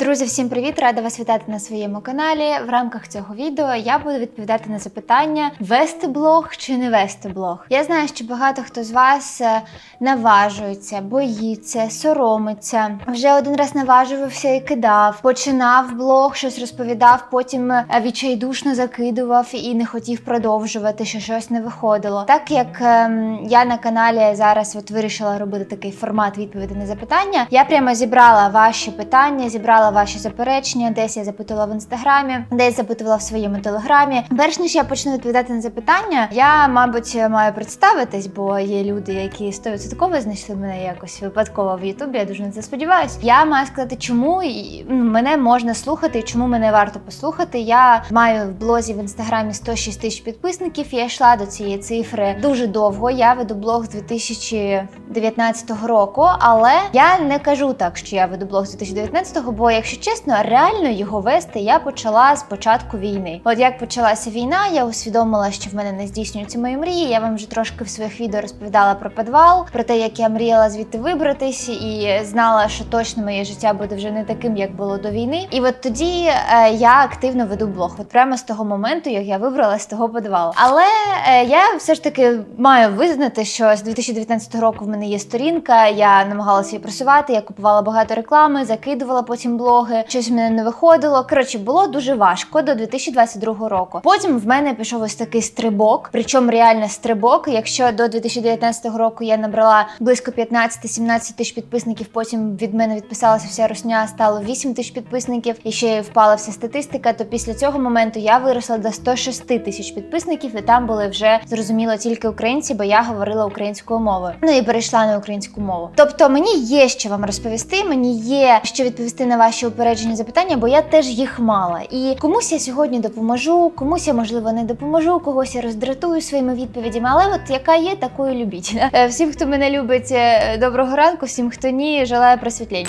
Друзі, всім привіт! Рада вас вітати на своєму каналі. В рамках цього відео я буду відповідати на запитання: вести блог чи не вести блог. Я знаю, що багато хто з вас е, наважується, боїться, соромиться. Вже один раз наважувався і кидав, починав блог, щось розповідав, потім е, відчайдушно закидував і не хотів продовжувати, що щось не виходило. Так як ем, я на каналі зараз от вирішила робити такий формат відповіді на запитання, я прямо зібрала ваші питання, зібрала ваші заперечення, десь я запитувала в інстаграмі, десь запитувала в своєму телеграмі. Перш ніж я почну відповідати на запитання, я, мабуть, маю представитись, бо є люди, які стовідсотково знайшли мене якось випадково в Ютубі. Я дуже на це сподіваюся. Я маю сказати, чому ну, мене можна слухати, і чому мене варто послухати. Я маю в блозі в інстаграмі 106 тисяч підписників. Я йшла до цієї цифри дуже довго. Я веду блог з 2019 року, але я не кажу так, що я веду блог з 2019-го, бо якщо чесно, реально його вести я почала з початку війни. От як почалася війна, я усвідомила, що в мене не здійснюються мої мрії. Я вам вже трошки в своїх відео розповідала про підвал, про те, як я мріяла звідти вибратись, і знала, що точно моє життя буде вже не таким, як було до війни. І от тоді е, я активно веду блог. От прямо з того моменту, як я вибралась з того підвалу. Але е, я все ж таки маю визнати, що з 2019 року в мене є сторінка. Я намагалася її просувати. Я купувала багато реклами, закидувала потім блоги. Щось в мене не виходило. Коротше, було дуже важко до 2022 року. Потім в мене пішов ось такий стрибок, причому реально стрибок. Якщо до 2019 року я набрала близько 15-17 тисяч підписників, потім від мене відписалася вся русня, стало 8 тисяч підписників, і ще впала вся статистика. То після цього моменту я виросла до 106 тисяч підписників, і там були вже зрозуміло тільки українці, бо я говорила українською мовою. Ну і перейшла на українську мову. Тобто мені є що вам розповісти, мені є що відповісти на ваші упереджені запитання, бо я теж їх мала. І комусь я сьогодні допоможу, комусь я можливо не допоможу, когось я роздратую своїми відповідями. Але от яка є, такою любіть. Е, Всім, хто мене любить, е, доброго ранку, всім, хто ні, желаю просвітлення.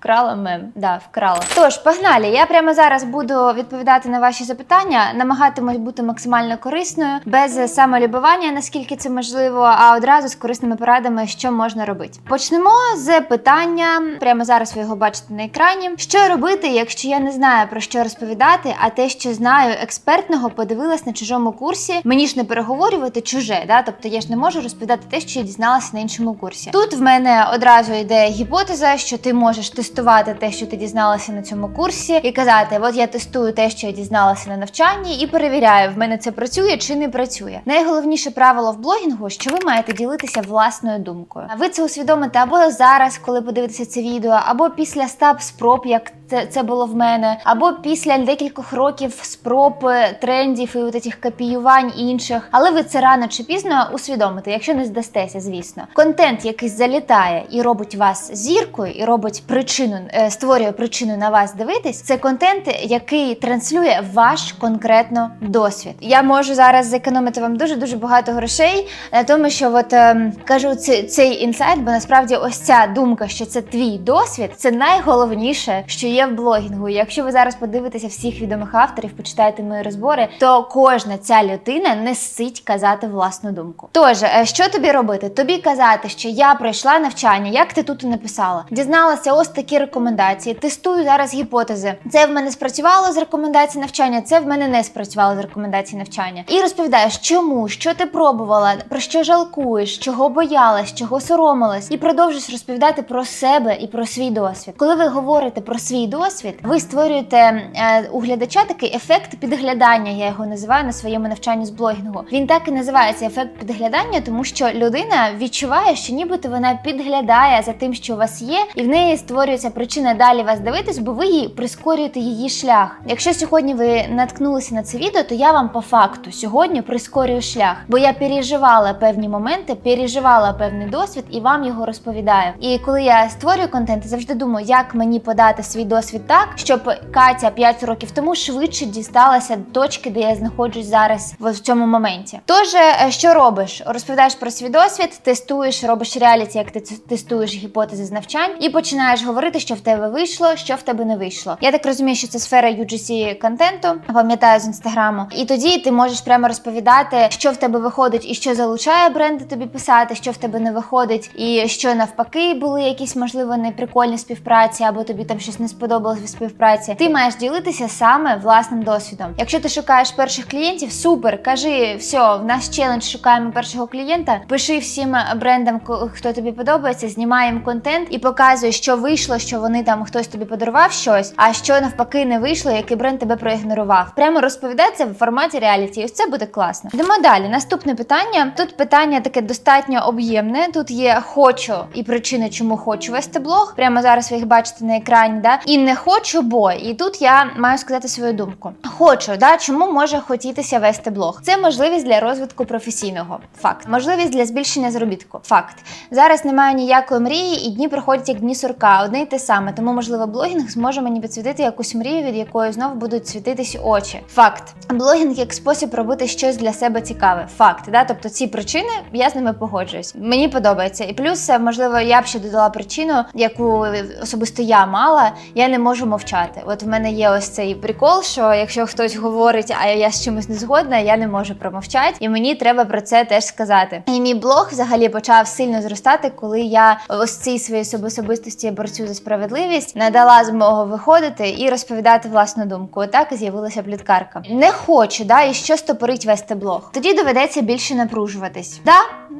Вкрала мем, да, вкрала. Тож, погнали. Я прямо зараз буду відповідати на ваші запитання, намагатимусь бути максимально корисною, без самолюбування, наскільки це можливо, а одразу з корисними порадами, що можна робити. Почнемо з питання. Прямо зараз ви його бачите на екрані. Що робити, якщо я не знаю про що розповідати, а те, що знаю експертного, подивилась на чужому курсі. Мені ж не переговорювати чуже, да? тобто я ж не можу розповідати те, що я дізналася на іншому курсі. Тут в мене одразу йде гіпотеза, що ти можеш тестувати те, що ти дізналася на цьому курсі, і казати: от я тестую те, що я дізналася на навчанні, і перевіряю, в мене це працює чи не працює. Найголовніше правило в блогінгу, що ви маєте ділитися власною думкою. А ви це усвідомите або зараз, коли подивитеся це відео, або після стаб спроб, як це, це було в мене, або після декількох років спроб е, трендів і от цих копіювань інших. Але ви це рано чи пізно усвідомите, якщо не здастеся, звісно. Контент, який залітає і робить вас зіркою, і робить причину, е, створює причину на вас дивитись. Це контент, який транслює ваш конкретно досвід. Я можу зараз зекономити вам дуже дуже багато грошей на тому, що от ем, кажу цей, цей інсайт, бо насправді ось ця думка, що це твій досвід, це найголовніше, що є в блогінгу. Якщо ви зараз подивитеся всіх відомих авторів, почитаєте мої розбори, то кожна ця людина не сить казати власну думку. Тож, е, що тобі робити? Тобі казати, що я пройшла навчання, як ти тут написала, дізналася ось такі рекомендації. Тестую зараз гіпотези. Це в мене спрацювало з рекомендацій навчання, це в мене не спрацювало з рекомендацій навчання. І розповідаєш, чому, що ти пробувала, про що жалкуєш, чого боялась, чого соромилась, і продовжуєш розповідати про себе і про свій досвід. Коли ви говорите про свій досвід, ви створюєте е, у глядача такий ефект підглядання. Я його називаю на своєму навчанні з блогінгу. Він так і називається ефект підглядання, тому що людина відчуває, що нібито вона підглядає за тим, що у вас є, і в неї створюється причина далі вас дивитись, бо ви їй прискорюєте її шлях. Якщо сьогодні ви наткнулися на це відео, то я вам по факту сьогодні прискорюю шлях, бо я переживала певні моменти, переживала певний досвід і вам його розповідаю. І коли я створюю контент, завжди думаю, як мені подати свій досвід досвід так, щоб Катя 5 років тому швидше дісталася до точки, де я знаходжусь зараз в цьому моменті. Тож, е, що робиш? Розповідаєш про свій досвід, тестуєш, робиш реаліті, як ти тестуєш гіпотези з навчань, і починаєш говорити, що в тебе вийшло, що в тебе не вийшло. Я так розумію, що це сфера UGC контенту, пам'ятаю з інстаграму. І тоді ти можеш прямо розповідати, що в тебе виходить і що залучає бренди тобі писати, що в тебе не виходить, і що навпаки були якісь можливо неприкольні співпраці, або тобі там щось не сподобалось в співпраці. Ти маєш ділитися саме власним досвідом. Якщо ти шукаєш перших клієнтів, супер, кажи, все, в нас челендж шукаємо першого клієнта. Пиши всім брендам, хто тобі подобається, знімаємо контент і показуй, що вийшло, що вони там хтось тобі подарував щось, а що навпаки не вийшло, який бренд тебе проігнорував. Прямо розповідай це в форматі реаліті. Ось це буде класно. Йдемо далі. Наступне питання. Тут питання таке достатньо об'ємне. Тут є хочу і причини, чому хочу вести блог. Прямо зараз ви їх бачите на екрані. Да? І не хочу, бо і тут я маю сказати свою думку. Хочу, да чому може хотітися вести блог? Це можливість для розвитку професійного. Факт, можливість для збільшення заробітку. Факт. Зараз немає ніякої мрії, і дні проходять як дні сурка, одне й те саме. Тому, можливо, блогінг зможе мені підсвітити якусь мрію, від якої знову будуть світитись очі. Факт. Блогінг як спосіб робити щось для себе цікаве. Факт. Да? Тобто ці причини я з ними погоджуюсь. Мені подобається. І плюс, е, можливо, я б ще додала причину, яку особисто я мала. Я не можу мовчати. От в мене є ось цей прикол, що якщо хтось говорить, а я з чимось не згодна, я не можу промовчати, і мені треба про це теж сказати. І мій блог взагалі почав сильно зростати, коли я ось цій своїй особистості борцю за справедливість надала змогу виходити і розповідати власну думку. Отак і з'явилася пліткарка. Не хочу, да, і що стопорить вести блог. Тоді доведеться більше напружуватись. Да,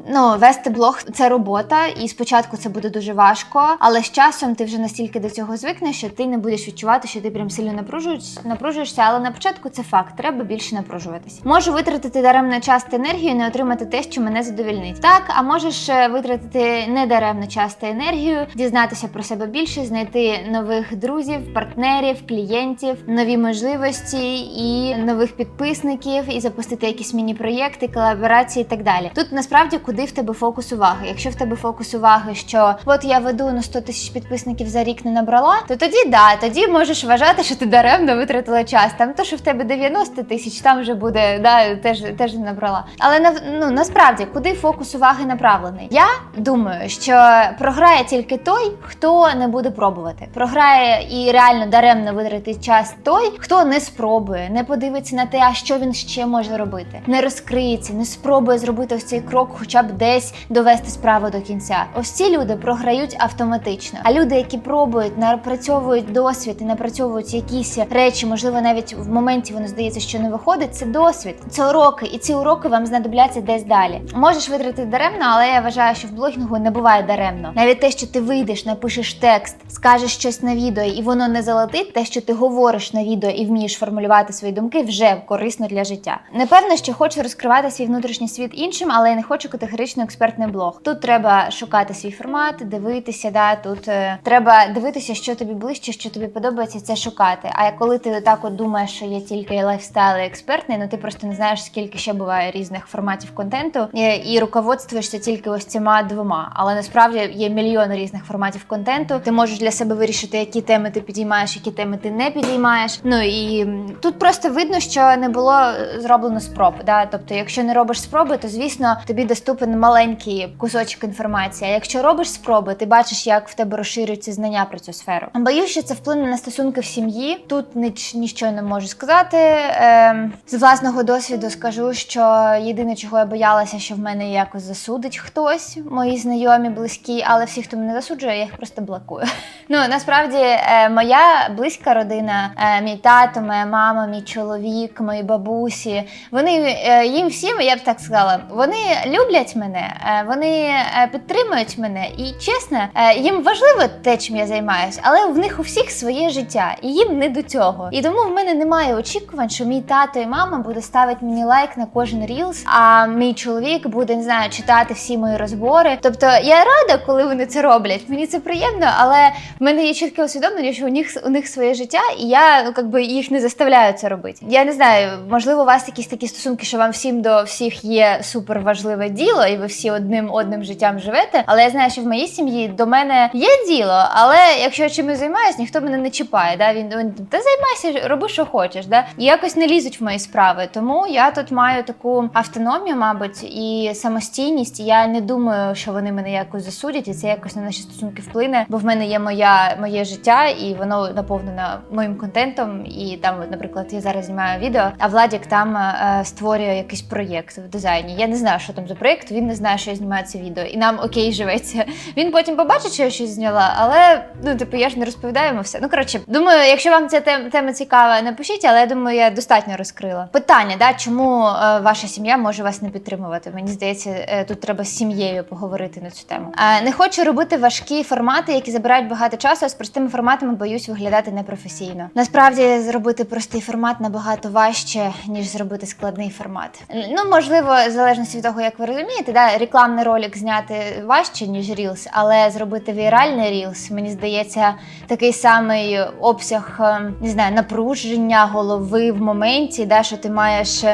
ну вести блог це робота, і спочатку це буде дуже важко, але з часом ти вже настільки до цього звикнеш, що ти не будеш відчувати, що ти прям сильно напружуєш- напружуєшся. Але на початку це факт, треба більше напружуватись. Можу витратити даремно час та енергію, і не отримати те, що мене задовільнить. Так, а можеш е, витратити недаремно час та енергію, дізнатися про себе більше, знайти нових друзів, партнерів, клієнтів, нові можливості і нових підписників, і запустити якісь міні-проєкти, колаборації і так далі. Тут насправді куди в тебе фокус уваги. Якщо в тебе фокус уваги, що от я веду ну 100 тисяч підписників за рік не набрала, то тоді да, тоді можеш вважати, що ти даремно витратила час. Там то, що в тебе 90 тисяч, там вже буде да, теж, теж не набрала. Але на, ну, насправді, куди фокус уваги направлений? Я думаю, що програє тільки той, хто не буде пробувати. Програє і реально даремно витратить час той, хто не спробує, не подивиться на те, а що він ще може робити, не розкриється, не спробує зробити ось цей крок, хоча б десь довести справу до кінця. Ось ці люди програють автоматично. А люди, які пробують, напрацьовують досвід і напрацьовують якісь речі, можливо, навіть в моменті воно здається, що не виходить. Це досвід, це уроки, і ці уроки вам знадобляться десь далі. Можеш витратити даремно, але я вважаю, що в блогінгу не буває даремно. Навіть те, що ти вийдеш, напишеш текст, скажеш щось на відео, і воно не залетить, те, що ти говориш на відео і вмієш формулювати свої думки, вже корисно для життя. Напевно, що хочу розкривати свій внутрішній світ іншим, але я не хочу категорично експертний блог. Тут треба шукати свій формат, дивитися. Да, тут е, треба дивитися, що тобі ближче, що тобі подобається, це шукати. А коли ти так от думаєш, що є тільки лайфстайл і експертний, ну ти просто не знаєш, скільки ще буває різних форматів контенту, і, і руководствуєшся тільки ось цими двома. Але насправді є мільйон різних форматів контенту. Ти можеш для себе вирішити, які теми ти підіймаєш, які теми ти не підіймаєш. Ну і тут просто видно, що не було е, зроблено спроб. Да? Тобто, якщо не робиш спроби, то звісно тобі доступен маленький кусочок інформації. А якщо робиш спроби, ти бачиш, як в тебе розширюються знання про цю сферу. Боюсь, що це вплине на стосунки в сім'ї. Тут ніч, нічого не можу сказати. Ем, з власного досвіду скажу, що єдине, чого я боялася, що в мене якось засудить хтось, мої знайомі, близькі, але всі, хто мене засуджує, я їх просто блокую. Ну насправді е, моя близька родина, е, мій тато, моя мама, мій чоловік, мої бабусі. Вони е, їм всім, я б так сказала, вони люблять мене, е, вони е, підтримують мене, і чесно, е, їм важливо те, чим я займаюся, але в них у всіх своє життя, і їм не до цього. І тому в мене немає очікувань, що мій тато і мама буде ставити мені лайк на кожен рілс, а мій чоловік буде не знаю, читати всі мої розбори. Тобто я рада, коли вони це роблять. Мені це приємно, але в мене є чітке усвідомлення, що у них у них своє життя, і я ну якби їх не заставляю це робити. Я не знаю, можливо, у вас якісь такі стосунки, що вам всім до всіх є супер важливе діло. Діло, і ви всі одним одним життям живете. Але я знаю, що в моїй сім'ї до мене є діло, але якщо я чимось займаюсь, ніхто мене не чіпає. Да? Він, він та займайся, роби, що хочеш. Да? І якось не лізуть в мої справи. Тому я тут маю таку автономію, мабуть, і самостійність. Я не думаю, що вони мене якось засудять, і це якось на наші стосунки вплине, бо в мене є моя моє життя, і воно наповнено моїм контентом. І там, наприклад, я зараз знімаю відео, а Владік там е, створює якийсь проєкт в дизайні. Я не знаю, що там за проєкт. Він не знає, що я знімаю це відео, і нам окей живеться. Він потім побачить, що я щось зняла, але ну типу я ж не розповідаю йому все. Ну коротше, думаю, якщо вам ця тем- тема цікава, напишіть, але я думаю, я достатньо розкрила. Питання, да, чому е, ваша сім'я може вас не підтримувати? Мені здається, е, тут треба з сім'єю поговорити на цю тему. Е, не хочу робити важкі формати, які забирають багато часу. А з простими форматами боюсь виглядати непрофесійно. Насправді зробити простий формат набагато важче, ніж зробити складний формат. Ну можливо, в залежності від того, як ви розумієте, да, рекламний ролик зняти важче, ніж Reels, але зробити віральний Reels, мені здається, такий самий обсяг е, не знаю, напруження голови в моменті, да, що ти маєш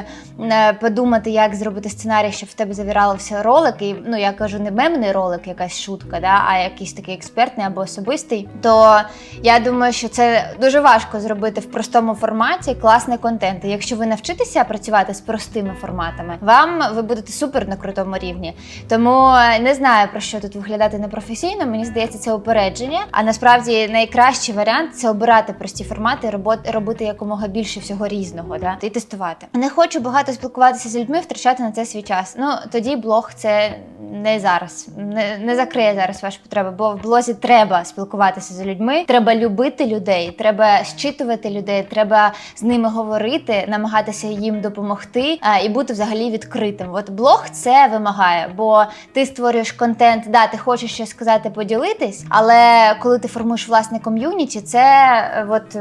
подумати, як зробити сценарій, щоб в тебе завіралився ролик. І ну я кажу, не мемний ролик, якась шутка, да, а якийсь такий експертний або особистий. То я думаю, що це дуже важко зробити в простому форматі класний контент. І якщо ви навчитеся працювати з простими форматами, вам ви будете супер на крутому рівні. Тому е, не знаю про що тут виглядати непрофесійно. Мені здається, це упередження. А насправді найкращий варіант це обирати прості формати, робити якомога більше всього різного, да і тестувати. Не хочу багато спілкуватися з людьми, втрачати на це свій час. Ну тоді блог це не зараз, не, не закриє зараз ваші потреби, бо в блозі треба спілкуватися з людьми, треба любити людей, треба щитувати людей, треба з ними говорити, намагатися їм допомогти а, і бути взагалі відкритим. От блог це вимагає, бо ти створюєш контент, да, ти хочеш щось сказати, поділитись, але коли ти формуєш власне ком'юніті, це е, от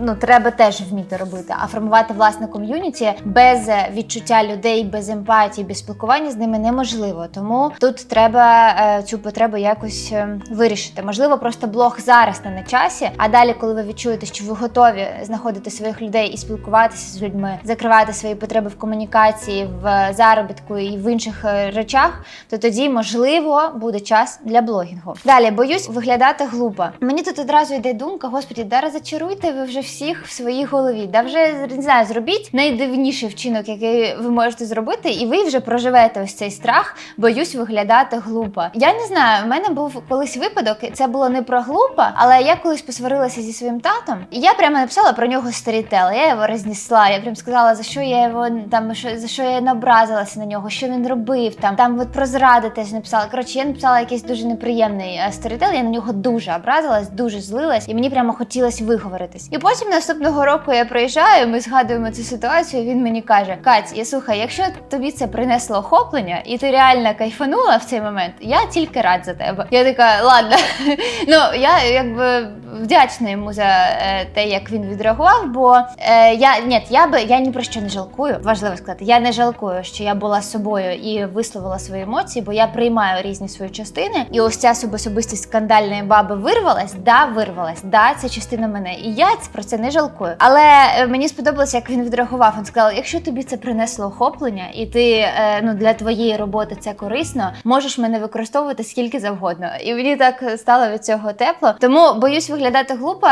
ну треба теж вміти робити. А формувати власне ком'юніті без відчуття людей, без емпатії, без спілкування з ними неможливо. Тому тут треба е, цю потребу якось е, вирішити. Можливо, просто блог зараз не на часі. А далі, коли ви відчуєте, що ви готові знаходити своїх людей і спілкуватися з людьми, закривати свої потреби в комунікації, в заробітку і в інших е, речах, то тоді можливо буде час для блогінгу. Далі боюсь виглядати глупо. Мені тут одразу йде думка: господі, да розчаруйте ви вже всіх в своїй голові. Да вже не знаю, зробіть найдивніший вчинок, який ви можете зробити, і ви вже проживете ось цей страх. Боюсь виглядати глупо. Я не знаю, в мене був колись випадок. Це було не про глупо, але я колись посварилася зі своїм татом, і я прямо написала про нього сторітел. Я його рознесла. Я прям сказала, за що я його там що за що я набразилася на нього, що він робив там. Там от про зради теж написала. Коротше, я написала якийсь дуже неприємний е, сторітел. Я на нього дуже образилась, дуже злилась, і мені прямо хотілося виговоритись. І потім наступного року я приїжджаю. Ми згадуємо цю ситуацію. Він мені каже: Кать, я слухай, якщо тобі це принесло охоплення, і ти реально кайфанула в цей момент, я тільки рад за тебе. Я така, ладно. ну я якби вдячна йому за е, те, як він відреагував. Бо е, я ні, я би я ні про що не жалкую. Важливо сказати, я не жалкую, що я була собою і висловила свої емоції, бо я приймаю різні свої частини. І ось ця особистість скандальної баби вирвалась. Да, вирвалась. Да, це частина мене. І я про це не жалкую. Але е, мені сподобалося, як він відреагував. Він сказав: якщо тобі це принесло охоплення, і ти е, ну для твоєї роботи це корисно, можеш мене використовувати скільки завгодно. І мені так стало від цього тепло. Тому боюсь виглядати глупо.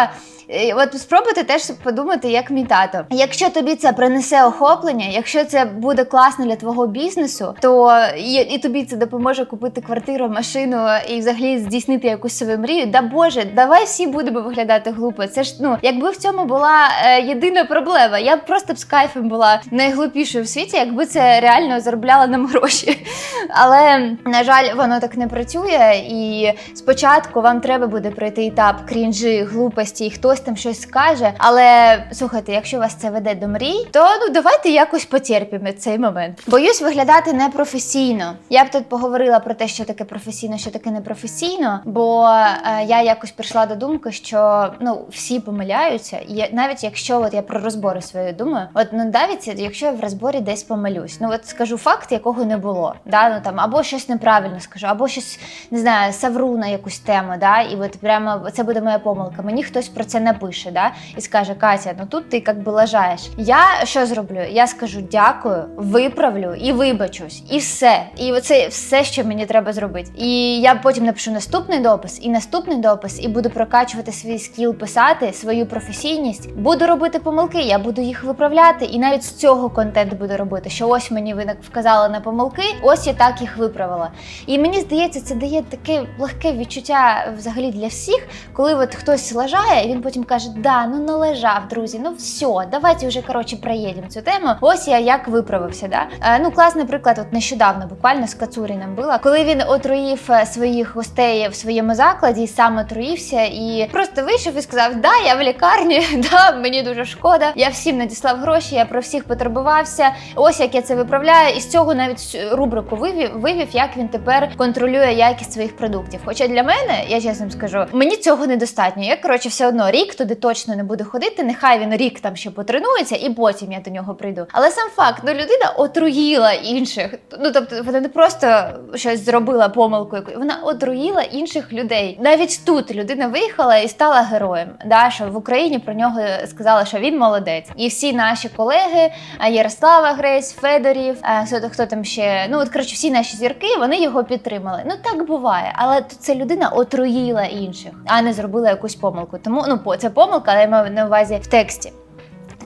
От спробуйте теж подумати, як мій тато. Якщо тобі це принесе охоплення, якщо це буде класно для твого бізнесу, то і, і тобі це допоможе купити квартиру, машину і взагалі здійснити якусь свою мрію. Да Боже, давай всі будемо виглядати глупо. Це ж ну, якби в цьому була е, єдина проблема, я б просто б з кайфом була найглупішою в світі, якби це реально заробляла нам гроші. Але на жаль, воно так не працює. І спочатку вам треба буде пройти етап крінжі, глупості, і хтось там щось скаже. Але слухайте, якщо вас це веде до мрій, то ну давайте якось потерпімо цей момент. Боюсь виглядати непрофесійно. Я б тут поговорила про те, що таке професійно, що таке непрофесійно, бо е, я якось прийшла до думки, що ну всі помиляються, і навіть якщо от я про розбори свої думаю, от ну навіть якщо може в розборі десь помилюсь. Ну от скажу факт, якого не було. Да? Ну, там, або щось неправильно скажу, або щось не знаю, савру на якусь тему. Да? І от прямо це буде моя помилка. Мені хтось про це напише, да? і скаже: Катя, ну тут ти як би лажаєш. Я що зроблю? Я скажу дякую, виправлю і вибачусь, і все. І оце все, що мені треба зробити. І я потім напишу наступний допис, і наступний допис, і буду прокачувати свій скіл писати, свою професійність. Буду робити помилки, я буду їх виправляти, і навіть з цього контент буду робити. Що ось мені ви вказали на помилки, ось я так їх виправила. І мені здається, це дає таке легке відчуття взагалі для всіх, коли от хтось лажає, і він потім каже: Да, ну належав, друзі, ну все, давайте вже коротше проїдемо цю тему. Ось я як виправився. Да? Е, ну, класний приклад, от нещодавно, буквально з Кацуріном була, коли він отруїв е, своїх гостей в своєму закладі, сам отруївся, і просто вийшов і сказав: Да, я в лікарні, да, мені дуже шкода. Я всім надіслав гроші, я про всіх потурбувався. Ось як я це виправляю. І з цього навіть рубрику вивів, вивів, як він тепер контролює якість своїх продуктів. Хоча для мене, я чесно скажу, мені цього недостатньо. Я коротше все одно рік туди точно не буду ходити. Нехай він рік там ще потренується, і потім я до нього прийду. Але сам факт, ну людина отруїла інших. Ну тобто, вона не просто щось зробила помилку, яку вона отруїла інших людей. Навіть тут людина виїхала і стала героєм. Да, що в Україні про нього сказали, що він молодець, і всі наші колеги, Ярослава Гресь, Федорів, хто, хто там ще ну от коротше, всі наші зірки, вони його підтримали. Ну так буває, але це людина отруїла інших, а не зробила якусь помилку. Тому ну це помилка, але я маю на увазі в тексті.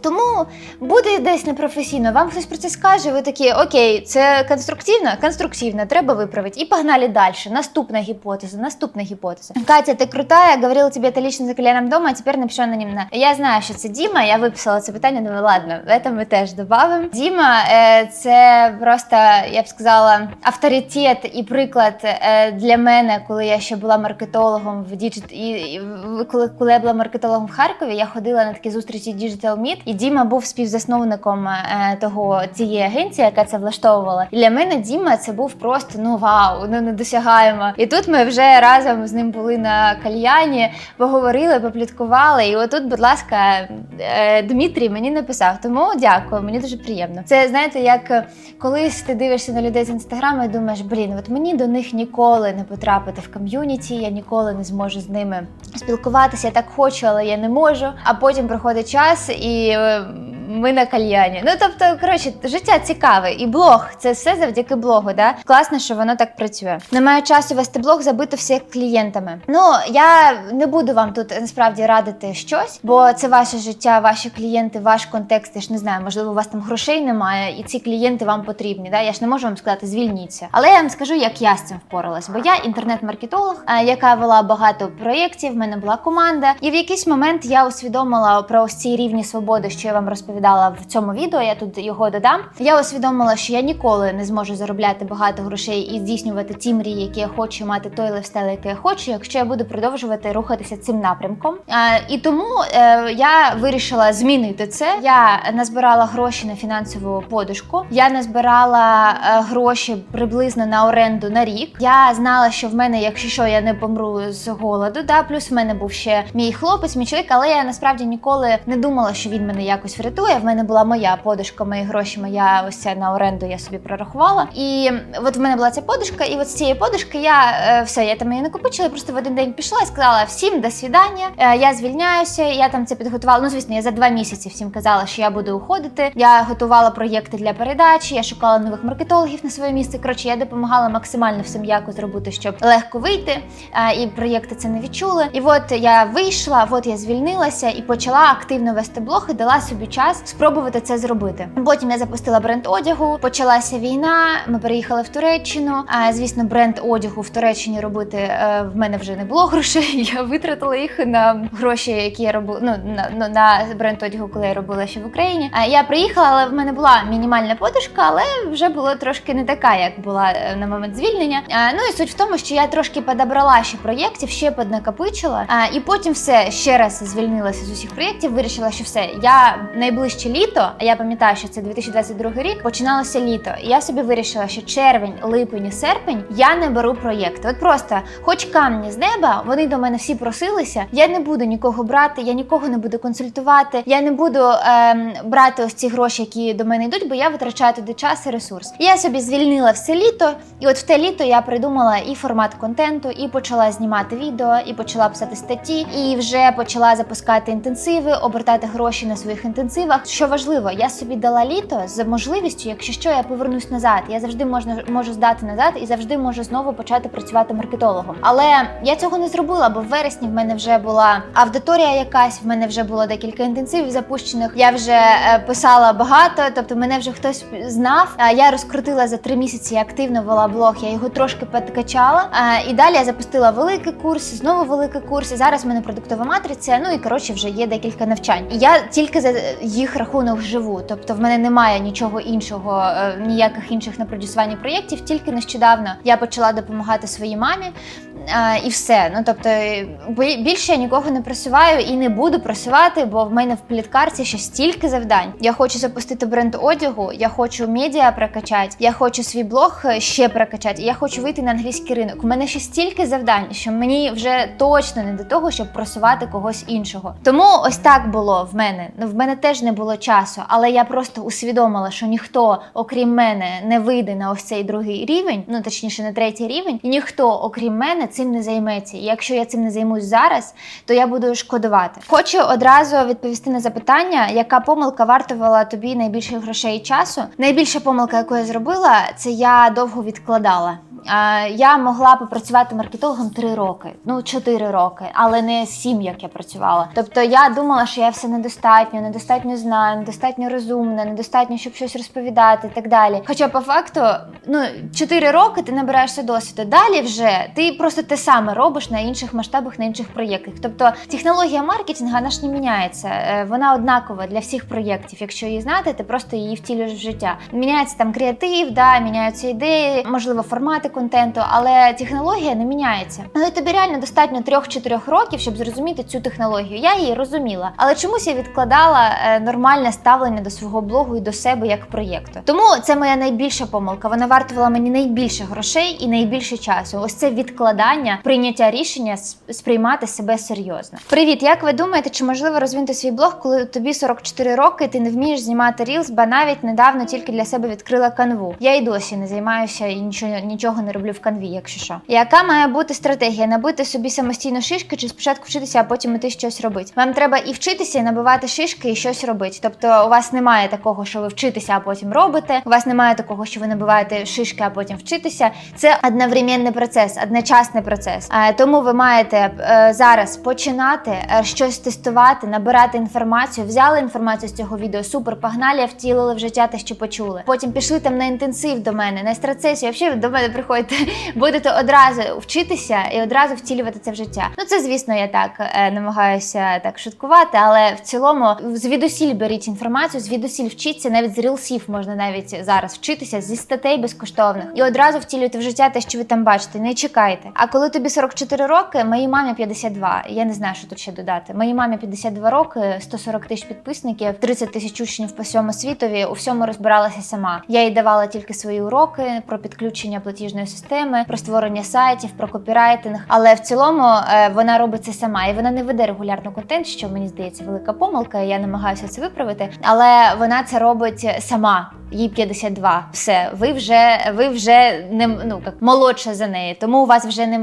Тому буде десь непрофесійно. Вам хтось про це скаже. Ви такі, окей, це конструктивно, конструктивно, треба виправити. І погнали далі. Наступна гіпотеза, наступна гіпотеза. Катя, ти крута, я говорила тобі це лично за коленом дома, а тепер напишу анонімно. Я знаю, що це Діма. Я виписала це питання. Думаю, ладно, це ми теж додамо. Діма, е, це просто я б сказала авторитет і приклад е, для мене, коли я ще була маркетологом в діджит і коли, я була маркетологом в Харкові, я ходила на такі зустрічі Digital Meet, і Діма був співзасновником е, того цієї агенції, яка це влаштовувала. І для мене Діма це був просто ну вау, ну недосягаємо. І тут ми вже разом з ним були на кальяні, поговорили, попліткували. І отут, будь ласка, е, Дмитрій мені написав. Тому дякую, мені дуже приємно. Це знаєте, як колись ти дивишся на людей з інстаграму і думаєш, блін, от мені до них ніколи не потрапити в ком'юніті, я ніколи не зможу з ними спілкуватися. Я так хочу, але я не можу. А потім проходить час і ми на кальяні. Ну тобто, коротше, життя цікаве, і блог це все завдяки блогу. Да? Класно, що воно так працює. Немає часу вести блог, забито всі клієнтами. Ну я не буду вам тут насправді радити щось, бо це ваше життя, ваші клієнти, ваш контекст. Я ж не знаю, можливо, у вас там грошей немає, і ці клієнти вам потрібні. Да? Я ж не можу вам сказати, звільніться. Але я вам скажу, як я з цим впоралась, бо я інтернет-маркетолог, яка вела багато проєктів. в мене була команда, і в якийсь момент я усвідомила про ось ці рівні свободи, що я вам розповідала в цьому відео. Я тут його додам. Я усвідомила, що я ніколи не зможу заробляти багато грошей і здійснювати ті мрії, які я хочу мати той левстайл, який я хочу, якщо я буду продовжувати рухатися цим напрямком. І тому е, я вирішила змінити це. Я назбирала гроші на фінансову подушку. Я назбирала е, гроші приблизно на оренду на рік. Я знала, що в мене, якщо що, я не помру з голоду. Да, плюс в мене був ще мій хлопець, мій чоловік, але я насправді ніколи не думала, що він мене якось врятує. В мене була моя подушка, мої гроші, моя ось ця на оренду я собі прорахувала. І от в мене була ця подушка, і от з цієї подушки я е, все, я там її накопичила, просто в один день пішла і сказала всім до свідання. Е, я звільняюся. Я там це підготувала. Ну, звісно, я за два місяці всім казала, що я буду уходити. Я готувала проєкти для передачі, я шукала нових маркетологів на своє місце. Коротше, я допомагала максимально всім м'яко зробити, щоб легко вийти. Е, і проєкти це не відчули. І от я вийшла, от я звільнилася і почала активно вести блог і дала собі час спробувати це зробити. Потім я запустила бренд одягу. Почалася війна. Ми переїхали в Туреччину. А звісно, бренд одягу в Туреччині робити е, в мене вже не було грошей. Я витратила їх на гроші, які я робила. Ну на, на бренд одягу, коли я робила ще в Україні. А я приїхала, але в мене була мінімальна подушка, але вже було трошки не така, як була е, на момент звільнення. А, ну і суть в тому, що я трошки подобрала ще проєктів, ще поднакопичила. А, і потім все ще раз звільнилася з усіх проєктів. Вирішила, що все я найближче найближче літо, а я пам'ятаю, що це 2022 рік, починалося літо. І я собі вирішила, що червень, липень серпень я не беру проєкти. От просто, хоч камні з неба, вони до мене всі просилися. Я не буду нікого брати, я нікого не буду консультувати. Я не буду ем, брати ось ці гроші, які до мене йдуть, бо я витрачаю туди час і ресурс. І я собі звільнила все літо, і от в те літо я придумала і формат контенту, і почала знімати відео, і почала писати статті, і вже почала запускати інтенсиви, обертати гроші на своїх інтенсивах. Що важливо, я собі дала літо з можливістю, якщо що, я повернусь назад. Я завжди можна можу здати назад і завжди можу знову почати працювати маркетологом. Але я цього не зробила, бо в вересні в мене вже була аудиторія якась, в мене вже було декілька інтенсивів запущених. Я вже е, писала багато, тобто мене вже хтось знав. Я розкрутила за три місяці активно вела блог. Я його трошки підкачала. Е, І далі я запустила великий курс, знову великий курс. І зараз в мене продуктова матриця. Ну і коротше, вже є декілька навчань. Я тільки за їх рахунок живу. Тобто, в мене немає нічого іншого, е, ніяких інших на продюсуванні проєктів. Тільки нещодавно я почала допомагати своїй мамі. А, і все. Ну тобто бі- більше я нікого не просуваю і не буду просувати, бо в мене в пліткарці ще стільки завдань. Я хочу запустити бренд одягу, я хочу медіа прокачати, я хочу свій блог е, ще прокачати, я хочу вийти на англійський ринок. У мене ще стільки завдань, що мені вже точно не до того, щоб просувати когось іншого. Тому ось так було в мене. Ну в мене теж не було часу, але я просто усвідомила, що ніхто, окрім мене, не вийде на ось цей другий рівень, ну точніше на третій рівень, і ніхто, окрім мене, цим не займеться. І якщо я цим не займусь зараз, то я буду шкодувати. Хочу одразу відповісти на запитання, яка помилка вартувала тобі найбільше грошей і часу. Найбільша помилка, яку я зробила, це я довго відкладала. Я могла попрацювати маркетологом 3 роки, ну 4 роки, але не 7, як я працювала. Тобто я думала, що я все недостатньо, недостатньо знаю, недостатньо розумна, недостатньо, щоб щось розповідати і так далі. Хоча по факту, ну 4 роки ти набираєшся досвіду. Далі вже ти просто те саме робиш на інших масштабах, на інших проєктах.Тобто технологія маркетингу вона ж не міняється. Е, Вона однакова для всіх проєктів. Якщо її знати, ти просто її втілюєш в життя. Міняється там креатив, да, міняються ідеї, можливо, формати контенту, але технологія не міняється. Але тобі реально достатньо 3-4 років, щоб зрозуміти цю технологію. Я її розуміла, але чомусь я відкладала е, нормальне ставлення до свого блогу і до себе як проєкту. Тому це моя найбільша помилка. Вона вартувала мені найбільше грошей і найбільше часу. Ось це відкладання, прийняття рішення сприймати себе серйозно. Привіт, як ви думаєте, чи можливо розвинути свій блог, коли тобі 44 роки, ти не вмієш знімати рілс, ба навіть недавно тільки для себе відкрила канву. Я й досі не займаюся і нічого нічого не роблю в канві, якщо що. Яка має бути стратегія? Набити собі самостійно шишки, чи спочатку вчитися, а потім іти щось робити? Вам треба і вчитися, і набивати шишки, і щось робити. Тобто, у вас немає такого, що ви вчитеся, а потім робите. У вас немає такого, що ви набиваєте шишки, а потім вчитися. Це одновременний процес, одночасний процес. Е, Тому ви маєте е, зараз починати е, щось тестувати, набирати інформацію. Взяли інформацію з цього відео, супер, погнали, втілили в життя те, що почули. Потім пішли там на інтенсив до мене, на страцесію. Взагалі до мене приходите, будете одразу вчитися і одразу втілювати це в життя. Ну це звісно, я так намагаюся так шуткувати, але в цілому звідусіль беріть інформацію, звідусіль вчіться, навіть з рілсів можна навіть зараз вчитися зі статей безкоштовних і одразу втілювати в життя те, що ви там бачите. Не чекайте. А коли тобі 44 роки, моїй мамі 52. Я не знаю, що тут ще додати. Моїй мамі 52 роки, 140 тисяч підписників, 30 тисяч учнів по всьому світові. У всьому розбиралася сама. Я їй давала тільки свої уроки про підключення платіжної системи, про створення сайтів, про копірайтинг. Але в цілому е, вона робить це сама, і вона не веде регулярно контент, що мені здається велика помилка. Я намагаюся це виправити, але вона це робить сама. Їй 52. Все, ви вже ви вже не ну як молодша за неї, тому у вас вже немає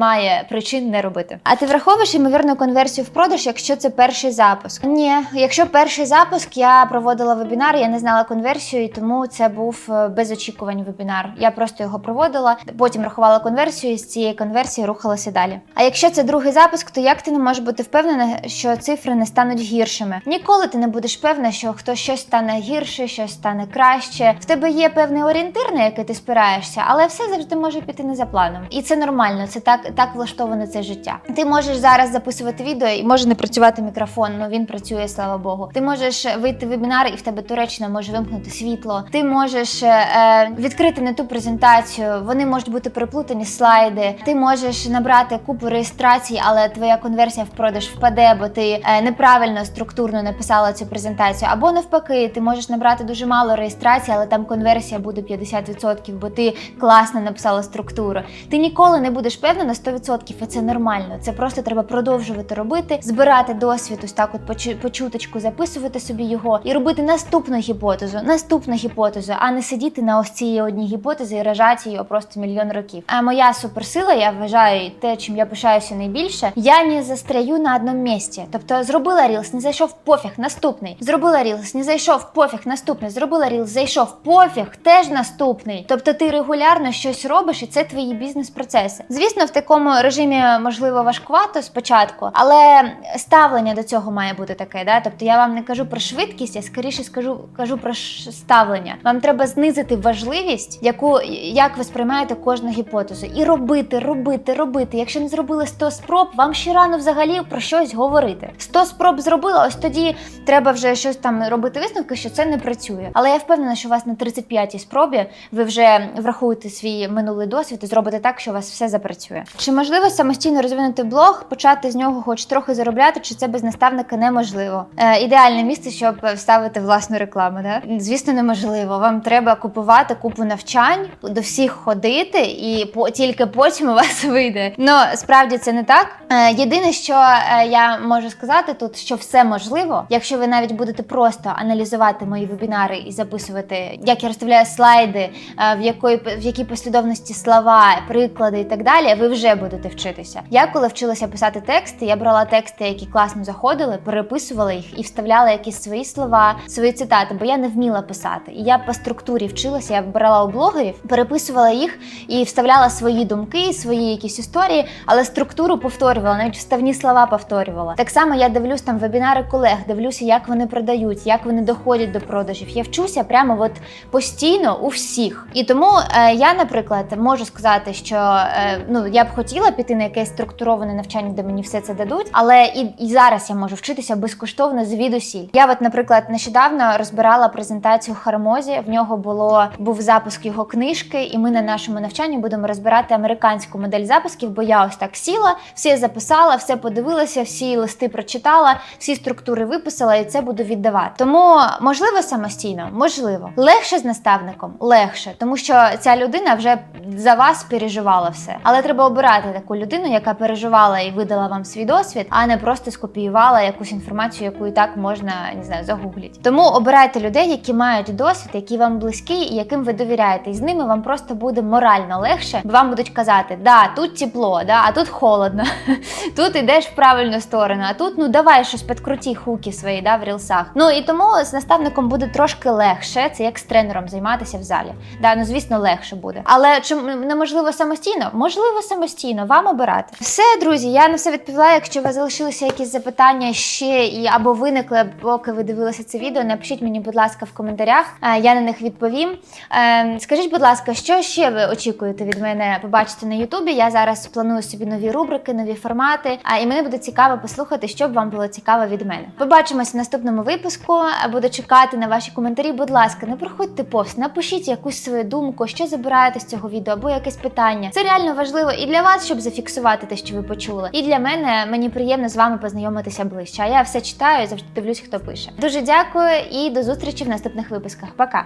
причин не робити. А ти враховуєш ймовірну конверсію в продаж, якщо це перший запуск? Ні, якщо перший запуск, я проводила вебінар, я не знала конверсію, і тому це був е, без очікувань вебінар. Я просто його проводила, потім рахувала конверсію, і з цієї конверсії рухалася далі. А якщо це другий запуск, то як ти не можеш бути впевнена, що цифри не стануть гіршими? Ніколи ти не будеш певна, що хтось щось стане гірше, щось стане краще. В тебе є певний орієнтир, на який ти спираєшся, але все завжди може піти не за планом. І це нормально. Це так так влаштоване це життя. Ти можеш зараз записувати відео і може не працювати мікрофон, ну він працює, слава Богу. Ти можеш вийти в вебінар, і в тебе Туреччина може вимкнути світло. Ти можеш е, відкрити не ту презентацію, вони можуть бути переплутані слайди. Ти можеш набрати купу реєстрацій, але твоя конверсія в продаж впаде, бо ти е, неправильно структурно написала цю презентацію. Або навпаки, ти можеш набрати дуже мало реєстрацій, але там конверсія буде 50%, бо ти класно написала структуру. Ти ніколи не будеш певна на 100%, і це нормально. Це просто треба продовжувати робити, збирати досвід, ось так, от по, чуточку записувати собі його і робити наступну гіпотезу, наступну гіпотезу, а не сидіти на ось цій одній гіпотезі і рожати її просто мільйон років. А моя суперсила, я вважаю, те, чим я пишаюся найбільше, я не застряю на одному місці. Тобто зробила рілс, не зайшов пофіг, наступний. Зробила рілс, не зайшов пофіг, наступний. Зробила рілс, зайшов пофіг, теж наступний. Тобто ти регулярно щось робиш, і це твої бізнес-процеси. Звісно, в такому режимі можливо важкувато спочатку, але ставлення до цього має бути таке. Да? Тобто я вам не кажу про швидкість, я скоріше скажу кажу про ставлення. Вам треба знизити важливість, яку як ви сприймаєте кожну гіпотезу, і робити, робити, робити. Якщо не зробили 100 спроб, вам ще рано взагалі про щось говорити. 100 спроб зробила, ось тоді треба вже щось там робити висновки, що це не працює. Але я впевнена, що у вас на 35-й спробі ви вже врахуєте свій минулий досвід і зробите так, що у вас все запрацює. Чи можливо самостійно розвинути блог, почати з нього хоч трохи заробляти, чи це без наставника неможливо? Е, ідеальне місце, щоб вставити власну рекламу. Да? Звісно, неможливо. Вам треба купувати купу навчань, до всіх ходити, і по тільки потім у вас вийде. Ну справді це не так. Е, єдине, що е, я можу сказати тут, що все можливо, якщо ви навіть будете просто аналізувати мої вебінари і записувати, як я розставляю слайди, е, в якої в якій послідовності слова, приклади і так далі, ви вже будете вчитися. Я коли вчилася писати тексти, я брала тексти, які класно заходили, переписувала їх і вставляла якісь свої слова, свої цитати, бо я не вміла писати. І я по структурі вчилася, я брала у блогерів, переписувала їх і вставляла свої думки, свої якісь історії, але структуру повторювала, навіть вставні слова повторювала. Так само я дивлюсь там вебінари колег, дивлюся, як вони продають, як вони доходять до продажів. Я вчуся прямо от постійно у всіх. І тому е, я, наприклад, можу сказати, що е, ну я б хотіла піти на якесь структуроване навчання, де мені все це дадуть, але і, і зараз я можу вчитися безкоштовно звідусіль. Я, от, наприклад, нещодавно розбирала презентацію Хармозі. В нього було був запуск його книжки, і ми на нашому навчанні будемо розбирати американську модель запусків. Бо я ось так сіла, все записала, все подивилася, всі листи прочитала, всі структури виписала, і це буду віддавати. Тому можливо самостійно, можливо, легше з наставником, легше, тому що ця людина вже за вас переживала все. Але треба обирати таку людину, яка переживала і видала вам свій досвід, а не просто скопіювала якусь інформацію, яку і так можна не знаю, загугліть. Тому обирайте людей, які мають досвід, які вам близькі і яким ви довіряєте. І з ними вам просто буде морально легше, бо вам будуть казати, да, тут тепло, да, а тут холодно, тут йдеш в правильну сторону, а тут ну давай щось підкруті хуки свої да, в рілсах. Ну і тому з наставником буде трошки легше. Це як з тренером займатися в залі. Да, ну звісно, легше буде. Але чи неможливо самостійно? Можливо, самостійно, вам обирати. Все, друзі, я на все відповіла. Якщо у вас залишилися якісь запитання ще і або виникли, поки ви дивилися це відео, напишіть мені, будь ласка, в коментарях. Е, Я на них відповім. Е, Скажіть, будь ласка, що ще ви очікуєте від мене побачити на Ютубі? Я зараз планую собі нові рубрики, нові формати. А і мені буде цікаво послухати, що б вам було цікаво від мене. Побачимось в наступному випуску. Буду чекати на ваші коментарі. Будь ласка, не проходьте повз, напишіть якусь свою думку, що забираєте з цього відео, або якесь питання. Це реально важливо і для вас, щоб зафіксувати те, що ви почули. І для мене мені приємно з вами познайомитися ближче. А я все читаю і завжди дивлюсь, хто пише. Дуже дякую і до зустрічі в наступних випусках. Пока!